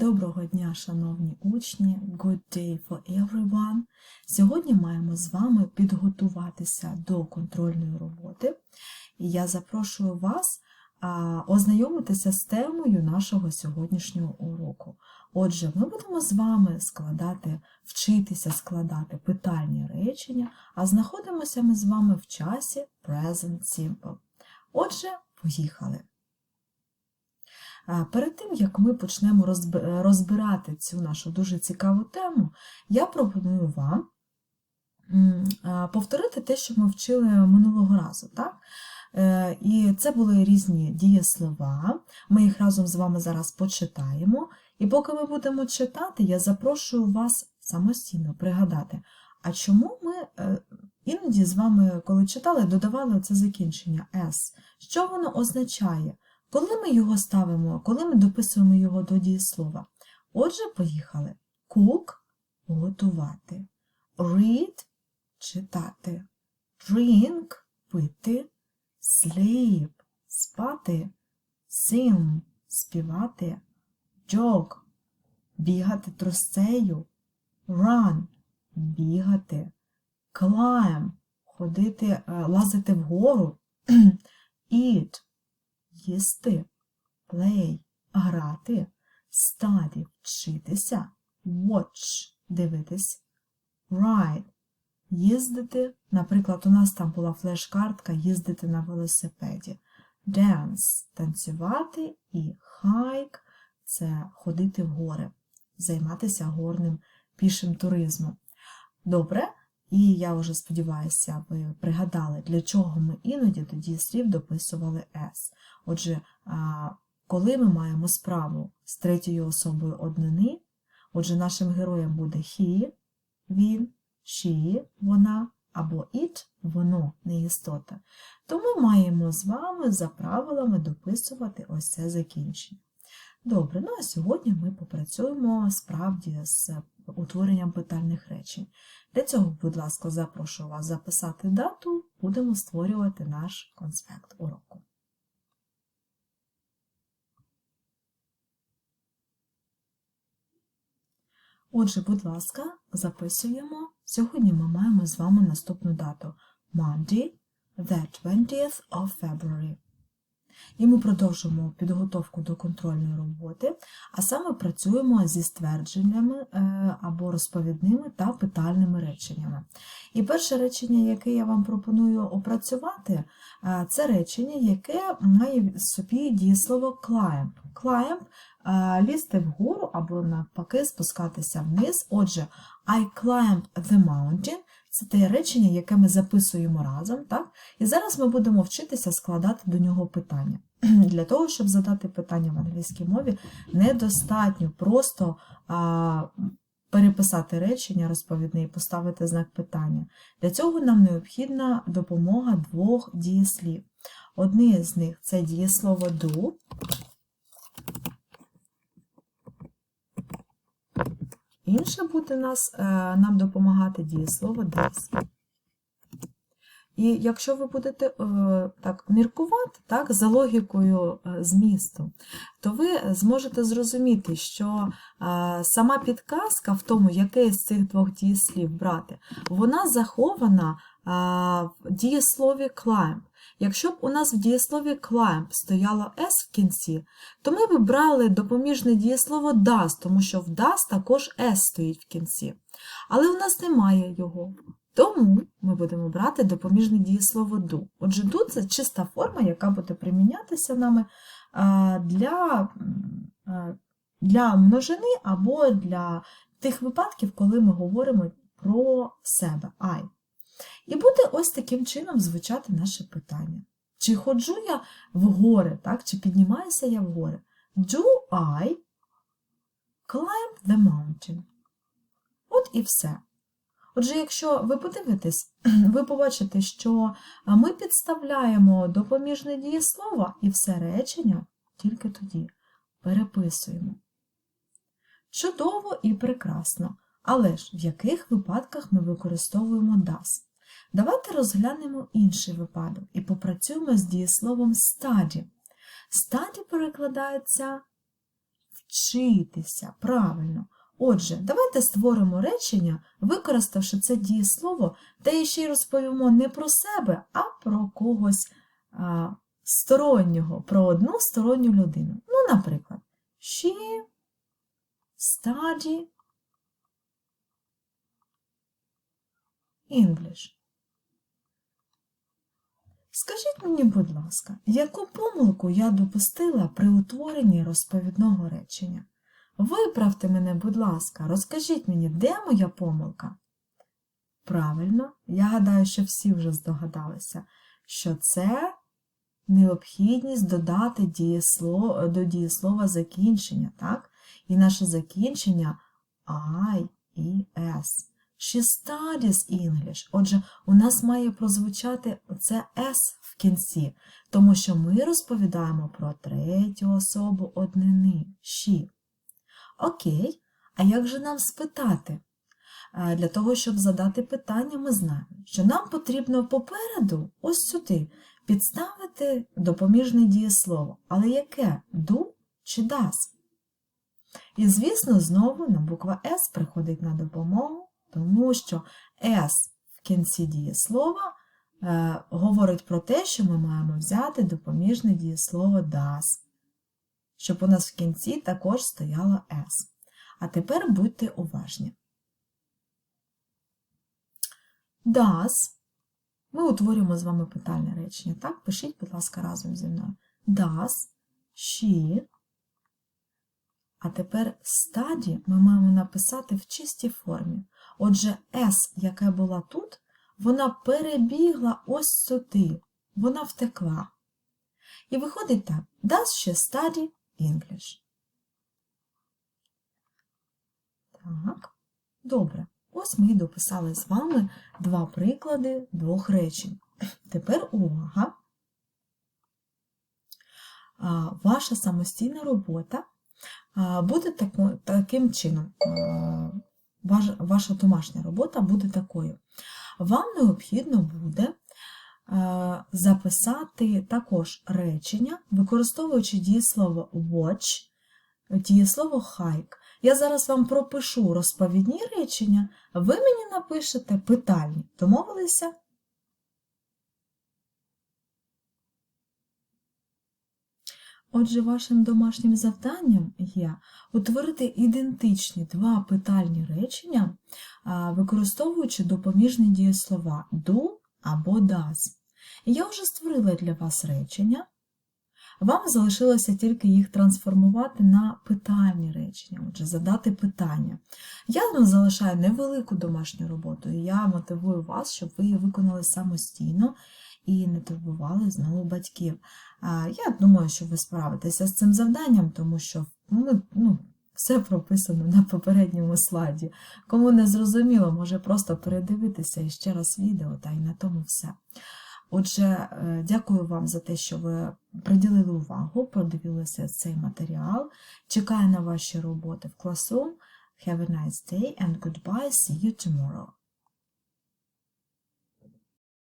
Доброго дня, шановні учні! Good day for everyone! Сьогодні маємо з вами підготуватися до контрольної роботи, і я запрошую вас ознайомитися з темою нашого сьогоднішнього уроку. Отже, ми будемо з вами складати, вчитися складати питальні речення, а знаходимося ми з вами в часі Present Simple. Отже, поїхали! Перед тим, як ми почнемо розбирати цю нашу дуже цікаву тему, я пропоную вам повторити те, що ми вчили минулого разу. Так? Е, І це були різні дієслова. Ми їх разом з вами зараз почитаємо. І поки ми будемо читати, я запрошую вас самостійно пригадати, а чому ми е, іноді з вами, коли читали, додавали це закінчення S? Що воно означає? Коли ми його ставимо, коли ми дописуємо його до дієслова? Отже, поїхали. Cook – готувати. Read – читати. Drink – пити. Sleep – спати. Sing – співати. Jog – бігати трусцею. Run – бігати. Climb – ходити, е, лазити вгору. Eat – їсти, play – грати, study – вчитися, watch – дивитись, ride – їздити, наприклад, у нас там була флеш-картка їздити на велосипеді, dance – танцювати і hike – це ходити в гори, займатися горним пішим туризмом. Добре? І я вже сподіваюся, ви пригадали, для чого ми іноді тоді слів дописували S. Отже, коли ми маємо справу з третьою особою однини, отже, нашим героєм буде he, він, she, вона, або it, воно, не істота, то ми маємо з вами за правилами дописувати ось це закінчення. Добре, ну а сьогодні ми попрацюємо справді з утворенням питальних речень. Для цього, будь ласка, запрошую вас записати дату, будемо створювати наш конспект уроку. Отже, будь ласка, записуємо. Сьогодні ми маємо з вами наступну дату Monday, the 20th of February. І ми продовжуємо підготовку до контрольної роботи, а саме працюємо зі ствердженнями е, або розповідними та питальними реченнями. І перше речення, яке я вам пропоную опрацювати, е, це речення, яке має в собі дієслово climb. Climb е, – лізти вгору або навпаки спускатися вниз. Отже, I climbed the mountain це те речення, яке ми записуємо разом, так? І зараз ми будемо вчитися складати до нього питання. Для того, щоб задати питання в англійській мові, недостатньо просто а, переписати речення розповідне і поставити знак питання. Для цього нам необхідна допомога двох дієслів. Одне з них це дієслово do, Інше буде нас, е, нам допомагати дієслово does. І якщо ви будете е, так міркувати так, за логікою е, змісту, то ви зможете зрозуміти, що сама підказка в тому, яке з цих двох дієслів брати, вона захована в дієслові climb. Якщо б у нас в дієслові climb стояло S в кінці, то ми б брали допоміжне дієслово does, тому що в does також S стоїть в кінці. Але у нас немає його. Тому ми будемо брати допоміжне дієслово do. Отже, do – це чиста форма, яка буде примінятися нами для, для множини або для тих випадків, коли ми говоримо про себе. I. І буде ось таким чином звучати наше питання. Чи ходжу я в гори, так? чи піднімаюся я в гори? Do I climb the mountain? От і все. Отже, якщо ви подивитесь, ви побачите, що ми підставляємо допоміжне дієслово і все речення тільки тоді переписуємо. Чудово і прекрасно. Але ж в яких випадках ми використовуємо does? Давайте розглянемо інший випадок і попрацюємо з дієсловом study. Study перекладається вчитися. Правильно. Отже, давайте створимо речення, використавши це дієслово, та ще й розповімо не про себе, а про когось а, стороннього, про одну сторонню людину. Ну, наприклад, she study English. Скажіть мені, будь ласка, яку помилку я допустила при утворенні розповідного речення? Виправте мене, будь ласка, розкажіть мені, де моя помилка? Правильно, я гадаю, що всі вже здогадалися, що це необхідність додати дієсло, до дієслова закінчення, так? І наше закінчення I і S. She studies English. Отже, у нас має прозвучати це S в кінці, тому що ми розповідаємо про третю особу однини she. Окей, а як же нам спитати? Для того, щоб задати питання, ми знаємо, що нам потрібно попереду, ось сюди, підставити допоміжне дієслово. Але яке? Do чи does? І, звісно, знову на буква S приходить на допомогу, тому що S в кінці дієслова е, говорить про те, що ми маємо взяти допоміжне дієслово does, щоб у нас в кінці також стояло S. А тепер будьте уважні. Does. Ми утворюємо з вами питальне речення. Так, пишіть, будь ласка, разом зі мною. Does she. А тепер study ми маємо написати в чистій формі. Отже, S, яка була тут, вона перебігла ось сюди. Вона втекла. І виходить так: Does she study English? Так, добре. Ось ми дописали з вами два приклади двох речень. Тепер увага. Ваша самостійна робота буде таким чином. Ваша домашня робота буде такою. Вам необхідно буде записати також речення, використовуючи дієслово watch, дієслово hike. Я зараз вам пропишу розповідні речення, ви мені напишете питальні. Домовилися? Отже, вашим домашнім завданням є утворити ідентичні два питальні речення, використовуючи допоміжні дієслова do або does. Я вже створила для вас речення. Вам залишилося тільки їх трансформувати на питальні речення, отже, задати питання. Я вам залишаю невелику домашню роботу, і я мотивую вас, щоб ви її виконали самостійно і не турбували знову батьків. Я думаю, що ви справитеся з цим завданням, тому що ми, ну, все прописано на попередньому слайді. Кому не зрозуміло, може просто передивитися і ще раз відео, та й на тому все. Отже, е, дякую вам за те, що ви приділили увагу, продивилися цей матеріал. Чекаю на ваші роботи в класу. Have a nice day and goodbye. See you tomorrow.